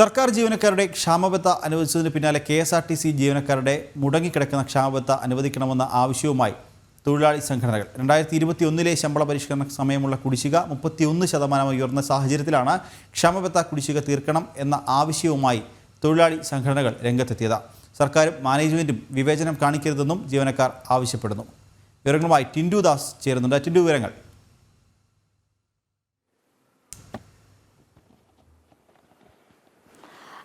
സർക്കാർ ജീവനക്കാരുടെ ക്ഷാമബത്ത അനുവദിച്ചതിന് പിന്നാലെ K S R T C ജീവനക്കാരുടെ മുടങ്ങിക്കിടക്കുന്ന ക്ഷാമബത്ത അനുവദിക്കണമെന്ന ആവശ്യവുമായി തൊഴിലാളി സംഘടനകൾ. രണ്ടായിരത്തി ഇരുപത്തി ഒന്നിലെ ശമ്പള പരിഷ്കരണ സമയമുള്ള കുടിശ്ശിക മുപ്പത്തിയൊന്ന് ശതമാനം ഉയർന്ന സാഹചര്യത്തിലാണ് ക്ഷാമബത്ത കുടിശ്ശിക തീർക്കണം എന്ന ആവശ്യവുമായി തൊഴിലാളി സംഘടനകൾ രംഗത്തെത്തിയത്. സർക്കാരും മാനേജ്മെന്റും വിവേചനം കാണിക്കരുതെന്നും ജീവനക്കാർ ആവശ്യപ്പെടുന്നു. വിവരങ്ങളുമായി ടിൻഡു ദാസ് ചേരുന്നുണ്ട്. ടിൻഡു വിവരങ്ങൾ.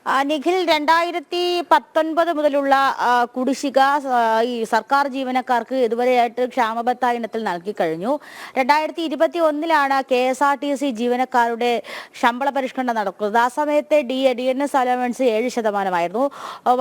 നിഖിൽ രണ്ടായിരത്തി പത്തൊൻപത് മുതലുള്ള കുടിശ്ശിക ഈ സർക്കാർ ജീവനക്കാർക്ക് ഇതുവരെയായിട്ട് ക്ഷാമബത്ത ഇനത്തിൽ നൽകി കഴിഞ്ഞു. രണ്ടായിരത്തി ഇരുപത്തി ഒന്നിലാണ് K S R T C ജീവനക്കാരുടെ ശമ്പള പരിഷ്കരണം നടക്കുന്നത്. ആ സമയത്തെ D D N S allowance ഏഴ് ശതമാനമായിരുന്നു.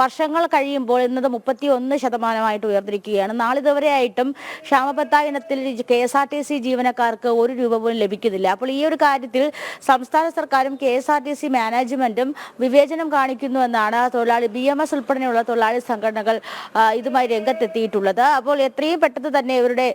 വർഷങ്ങൾ കഴിയുമ്പോൾ ഇന്നത് മുപ്പത്തി ഒന്ന് ശതമാനമായിട്ട് ഉയർന്നിരിക്കുകയാണ്. നാളിതുവരെയായിട്ടും ക്ഷാമബത്ത ഇനത്തിൽ K S R T C ജീവനക്കാർക്ക് ഒരു രൂപ പോലും ലഭിക്കുന്നില്ല. അപ്പോൾ ഈ ഒരു കാര്യത്തിൽ സംസ്ഥാന സർക്കാരും K S R T C മാനേജ്മെന്റും വിവേചനം കാണിക്കുന്നുവെന്നാണ് തൊഴിലാളി ബി എം എസ് ഉൾപ്പെടെയുള്ള തൊഴിലാളി സംഘടനകൾ ഇതുമായി രംഗത്തെത്തിയിട്ടുള്ളത്. അപ്പോൾ എത്രയും പെട്ടെന്ന് തന്നെ ഇവരുടെ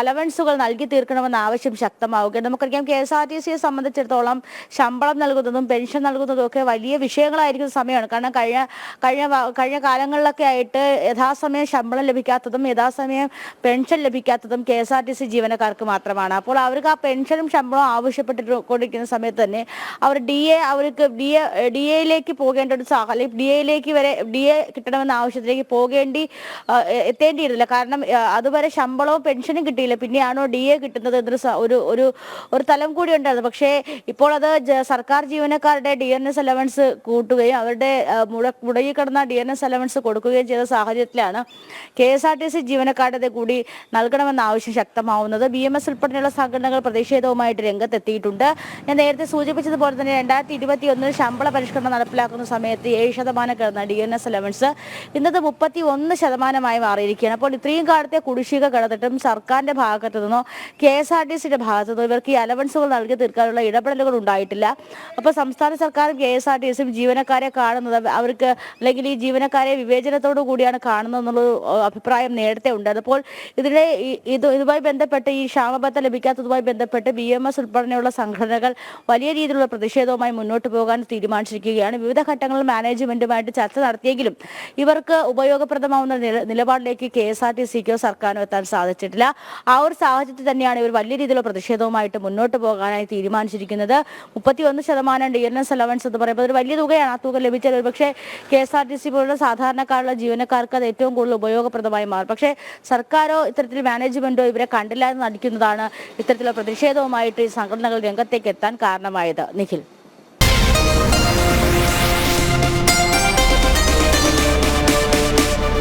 അലവൻസുകൾ നൽകി തീർക്കണമെന്ന ആവശ്യം ശക്തമാവുകയാണ്. നമുക്കറിയാം കെ എസ് ആർ ടി സിയെ സംബന്ധിച്ചിടത്തോളം ശമ്പളം നൽകുന്നതും പെൻഷൻ നൽകുന്നതും ഒക്കെ വലിയ വിഷയങ്ങളായിരിക്കുന്ന സമയമാണ്. കാരണം കഴിഞ്ഞ കഴിഞ്ഞ കഴിഞ്ഞ കാലങ്ങളിലൊക്കെ ആയിട്ട് യഥാസമയം ശമ്പളം ലഭിക്കാത്തതും യഥാസമയം pension ലഭിക്കാത്തതും K S R T C ജീവനക്കാർക്ക് മാത്രമാണ്. അപ്പോൾ അവർക്ക് ആ പെൻഷനും ശമ്പളവും ആവശ്യപ്പെട്ടിട്ട് കൊണ്ടിരിക്കുന്ന സമയത്ത് തന്നെ അവർ ഡി എ അവർക്ക് ഡി എ ഡി എയിലേക്ക് പോകേണ്ട ഒരു സാഹചര്യം ഡി എയിലേക്ക് വരെ ഡി എ കിട്ടണമെന്ന ആവശ്യത്തിലേക്ക് പോകേണ്ടി എത്തേണ്ടിയിരുന്നില്ല. കാരണം അതുവരെ ശമ്പളവും പെൻഷനും കിട്ടിയില്ല. പിന്നെയാണോ ഡി എ കിട്ടുന്നത് എന്നൊരു ഒരു ഒരു ഒരു തലം കൂടി ഉണ്ടായിരുന്നു പക്ഷേ ഇപ്പോൾ അത് സർക്കാർ ജീവനക്കാരുടെ ഡി എൻ എസ് അലവൻസ് കൂട്ടുകയും അവരുടെ മുട മുടങ്ങി കിടന്ന ഡി എൻ എസ് അലവൻസ് കൊടുക്കുകയും ചെയ്ത സാഹചര്യത്തിലാണ് K S R T C ജീവനക്കാരുടെ കൂടി നൽകണമെന്ന ആവശ്യം ശക്തമാവുന്നത്. ബി എം എസ് ഉൾപ്പെടെയുള്ള സംഘടനകൾ പ്രതിഷേധവുമായിട്ട് രംഗത്തെത്തിയിട്ടുണ്ട്. ഞാൻ നേരത്തെ സൂചിപ്പിച്ചതുപോലെ തന്നെ രണ്ടായിരത്തി ഇരുപത്തി ഒന്നിൽ ശമ്പള പരിഷ്കരണം നടപ്പിലാക്കുന്ന സമയത്ത് ഏഴ് ശതമാനം കിടന്ന ഡി എൻ എസ് അലവൻസ് ഇന്നത്തെ മുപ്പത്തി ഒന്ന് ശതമാനമായി മാറിയിരിക്കുകയാണ്. അപ്പോൾ ഇത്രയും കാലത്തെ കുടിശ്ശിക കിടന്നിട്ടും സർക്കാരിന്റെ ഭാഗത്തു നിന്നോ കെ എസ് ആർ ടി സിയുടെ ഭാഗത്തു നിന്നോ ഇവർക്ക് ഈ അലവൻസുകൾ നൽകി തീർക്കാനുള്ള ഇടപെടലുകൾ ഉണ്ടായിട്ടില്ല. അപ്പോൾ സംസ്ഥാന സർക്കാരും കെ എസ് ആർ ടി സിയും ജീവനക്കാരെ കാണുന്നത് അവർക്ക് അല്ലെങ്കിൽ ഈ ജീവനക്കാരെ വിവേചനത്തോടു കൂടിയാണ് കാണുന്നത് എന്നുള്ള അഭിപ്രായം നേരത്തെ ഉണ്ടായിരുന്നു. അപ്പോൾ ഇതിനെ ഇത് ഇതുമായി ബന്ധപ്പെട്ട് ഈ ക്ഷാമബത്ത ലഭിക്കാത്തതുമായി ബന്ധപ്പെട്ട് ബി എം എസ് ഉൾപ്പെടെയുള്ള സംഘടനകൾ വലിയ രീതിയിലുള്ള പ്രതിഷേധവുമായി മുന്നോട്ട് പോകാൻ തീരുമാനിച്ചിരിക്കുകയാണ്. വിവിധ ഘട്ടങ്ങളിൽ മാനേജ്മെന്റുമായിട്ട് ചർച്ച നടത്തിയെങ്കിലും ഇവർക്ക് ഉപയോഗപ്രദമാവുന്ന നില- നിലപാടിലേക്ക് കെ എസ് ആർ ടി സിക്കോ സർക്കാരിനോ എത്താൻ സാധിച്ചിട്ടില്ല. ആ ഒരു സാഹചര്യത്തിൽ തന്നെയാണ് ഇവർ വലിയ രീതിയിലുള്ള പ്രതിഷേധവുമായിട്ട് മുന്നോട്ട് പോകാനായി തീരുമാനിച്ചിരിക്കുന്നത്. മുപ്പത്തി ഒന്ന് ശതമാനം ഡി എൻ എസ് അലവൻസ് എന്ന് പറയുമ്പോൾ ഒരു വലിയ തുകയാണ്. ആ തുക ലഭിച്ചാൽ ഒരുപക്ഷെ K S R T C പോലുള്ള സാധാരണക്കാരുള്ള ജീവനക്കാർക്ക് അത് ഏറ്റവും കൂടുതൽ ഉപയോഗപ്രദമായി മാറും. പക്ഷേ സർക്കാരോ ഇത്തരത്തിൽ മാനേജ്മെന്റോ ഇവരെ കണ്ടില്ല എന്ന് നടിക്കുന്നതാണ് ഇത്തരത്തിലുള്ള പ്രതിഷേധവുമായിട്ട് ഈ സംഘടനകൾ രംഗത്തേക്ക് എത്താൻ കാരണമായത്. നിഖിൽ.